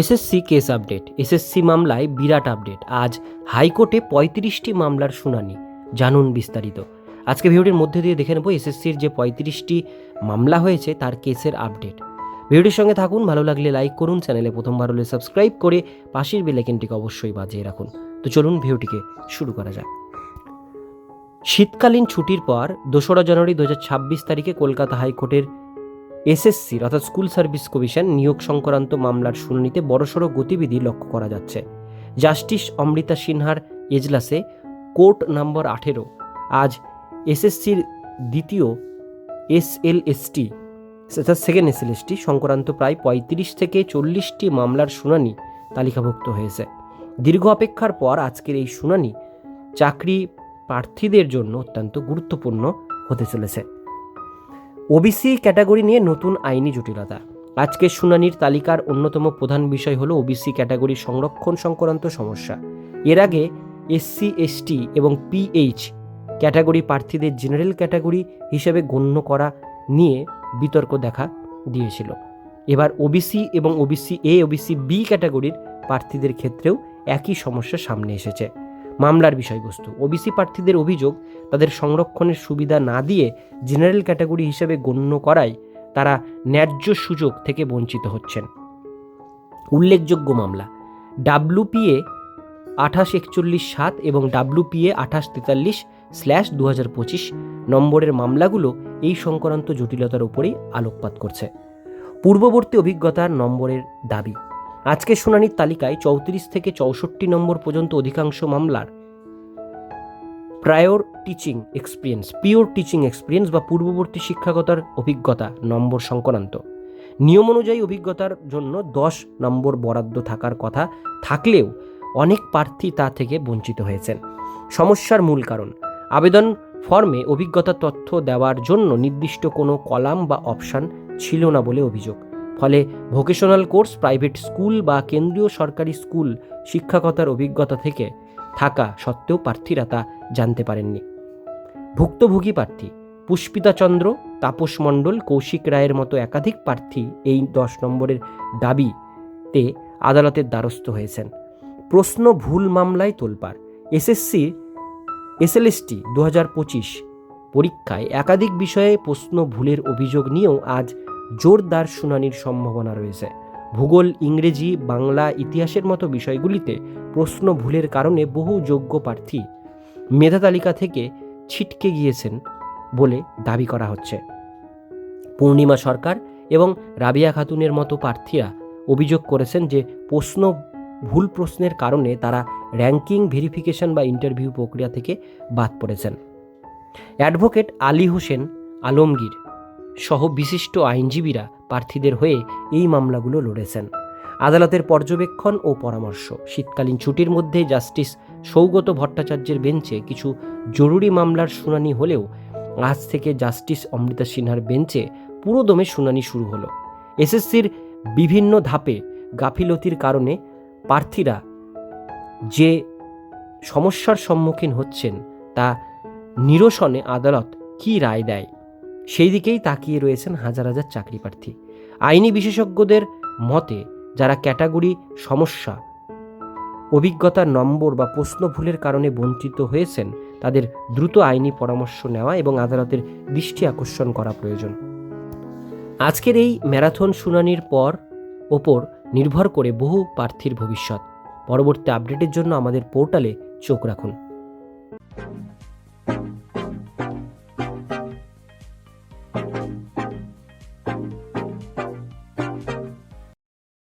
SSC case update SSC মামলায় বিরাট update আজ হাইকোর্টে পঁয়ত্রিশটি মামলার শুনানি, জানুন বিস্তারিত। আজকে ভিডিওটির মধ্যে দিয়ে দেখে নেব এসএসসির যে পঁয়ত্রিশটি মামলা হয়েছে, তার কেসের আপডেট ভিডিওটির সঙ্গে থাকুন, ভালো লাগলে লাইক করুন চ্যানেলে প্রথমবার হলে সাবস্ক্রাইব করে পাশের বেলাইকেনটিকে অবশ্যই বাজিয়ে রাখুন। তো চলুন ভিডিওটিকে শুরু করা যাক। শীতকালীন ছুটির পর দোসরা জানুয়ারি দু হাজার ছাব্বিশ তারিখে কলকাতা হাইকোর্টের এসএসসির অর্থাৎ স্কুল সার্ভিস কমিশন নিয়োগ সংক্রান্ত মামলার শুনানিতে বড়সড় গতিবিধি লক্ষ্য করা যাচ্ছে। জাস্টিস অমৃতা সিনহার এজলাসে কোর্ট নম্বর আঠেরো, আজ এসএসসির দ্বিতীয় এসএলএসটি, অর্থাৎ সেকেন্ড এসএলএসটি সংক্রান্ত প্রায় পঁয়ত্রিশ থেকে চল্লিশটি মামলার শুনানি তালিকাভুক্ত হয়েছে। দীর্ঘ অপেক্ষার পর আজকের এই শুনানি চাকরি প্রার্থীদের জন্য অত্যন্ত গুরুত্বপূর্ণ হতে চলেছে। ওবিসি ক্যাটাগরি নিয়ে নতুন আইনি জটিলতা। আজকের শুনানির তালিকার অন্যতম প্রধান বিষয় হলো ওবিসি ক্যাটাগরি সংরক্ষণ সংক্রান্ত সমস্যা। এর আগে এসসি এসটি এবং পিএইচ ক্যাটাগরি প্রার্থীদের জেনারেল ক্যাটাগরি হিসেবে গণ্য করা নিয়ে বিতর্ক দেখা দিয়েছিল। এবার ওবিসি এবং ওবিসি এ ওবিসি বি ক্যাটাগরির প্রার্থীদের ক্ষেত্রেও একই সমস্যা সামনে এসেছে। মামলার বিষয়বস্তু। ওবিসি প্রার্থীদের অভিযোগ, তাদের সংরক্ষণের সুবিধা না দিয়ে জেনারেল ক্যাটাগরি হিসেবে গণ্য করায় তারা ন্যায্য সুযোগ থেকে বঞ্চিত হচ্ছেন। উল্লেখযোগ্য মামলা ডাব্লুপিএ আঠাশ একচল্লিশ সাত এবং ডাব্লুপিএ আঠাশ তেতাল্লিশ স্ল্যাশ দু হাজার পঁচিশ নম্বরের মামলাগুলো এই সংক্রান্ত জটিলতার উপরেই আলোকপাত করছে। পূর্ববর্তী অভিজ্ঞতার নম্বরের দাবি আজকের শুনানির তালিকায় চৌত্রিশ থেকে চৌষট্টি নম্বর পর্যন্ত অধিকাংশ মামলার prior teaching experience, pure teaching experience বা পূর্ববর্তী শিক্ষাগতার অভিজ্ঞতা নম্বর সংক্রান্ত। নিয়ম অনুযায়ী অভিজ্ঞতার জন্য দশ নম্বর বরাদ্দ থাকার কথা থাকলেও অনেক প্রার্থী তা থেকে বঞ্চিত হয়েছেন। সমস্যার মূল কারণ, আবেদন ফর্মে অভিজ্ঞতা তথ্য দেওয়ার জন্য নির্দিষ্ট কোনো কলাম বা অপশান ছিল না বলে অভিযোগ। ফলে ভোকেশনাল কোর্স প্রাইভেট স্কুল বা কেন্দ্রীয় সরকারি স্কুল শিক্ষকতার অভিজ্ঞতা থেকে থাকা সত্ত্বেও প্রার্থীরা তা জানতে পারেননি। ভুক্তভোগী প্রার্থী পুষ্পিতা চন্দ্র, তাপস মণ্ডল, কৌশিক রায়ের মতো একাধিক প্রার্থী এই দশ নম্বরের দাবিতে আদালতের দ্বারস্থ হয়েছেন। প্রশ্ন ভুল মামলায় তোলপাড়। এসএসসি, এসএলএসটি দু পঁচিশ পরীক্ষায় একাধিক বিষয়ে প্রশ্ন ভুলের অভিযোগ নিয়েও আজ জোরদার শুনানির সম্ভাবনা রয়েছে। ভূগোল, ইংরেজি, বাংলা, ইতিহাসের মতো বিষয়গুলিতে প্রশ্ন ভুলের কারণে বহু যোগ্য প্রার্থী মেধা তালিকা থেকে ছিটকে গিয়েছেন বলে দাবি করা হচ্ছে। পূর্ণিমা সরকার এবং রাবিয়া খাতুনের মতো প্রার্থীরা অভিযোগ করেছেন যে প্রশ্ন, ভুল প্রশ্নের কারণে তারা র্যাঙ্কিং, ভেরিফিকেশন বা ইন্টারভিউ প্রক্রিয়া থেকে বাদ পড়েছেন। অ্যাডভোকেট আলী হোসেন আলমগীর সহ বিশিষ্ট আইনজীবীরা প্রার্থীদের হয়ে এই মামলাগুলো লড়েছেন। আদালতের পর্যবেক্ষণ ও পরামর্শ। শীতকালীন ছুটির মধ্যে জাস্টিস সৌগত ভট্টাচার্যের বেঞ্চে কিছু জরুরি মামলার শুনানি হলেও আজ থেকে জাস্টিস অমৃতা সিনহার বেঞ্চে পুরোদমে শুনানি শুরু হলো। এসএসসির বিভিন্ন ধাপে গাফিলতির কারণে প্রার্থীরা যে সমস্যার সম্মুখীন হচ্ছেন তা নিরসনে আদালত কী রায় দেয়? সেই দিকেই তাকিয়ে রয়েছেন হাজার হাজার চাকরি প্রার্থী। আইনি বিশেষজ্ঞদের মতে, যারা ক্যাটাগরি, সমস্যা, অভিজ্ঞতার নম্বর বা প্রশ্ন ভুলের কারণে বঞ্চিত হয়েছেন, তাদের দ্রুত আইনি পরামর্শ নেওয়া এবং আদালতের দৃষ্টি আকর্ষণ করা প্রয়োজন। আজকের এই ম্যারাথন শুনানির পর ওপর নির্ভর করে বহু প্রার্থীর ভবিষ্যৎ। পরবর্তী আপডেটের জন্য আমাদের পোর্টালে চোখ রাখুন।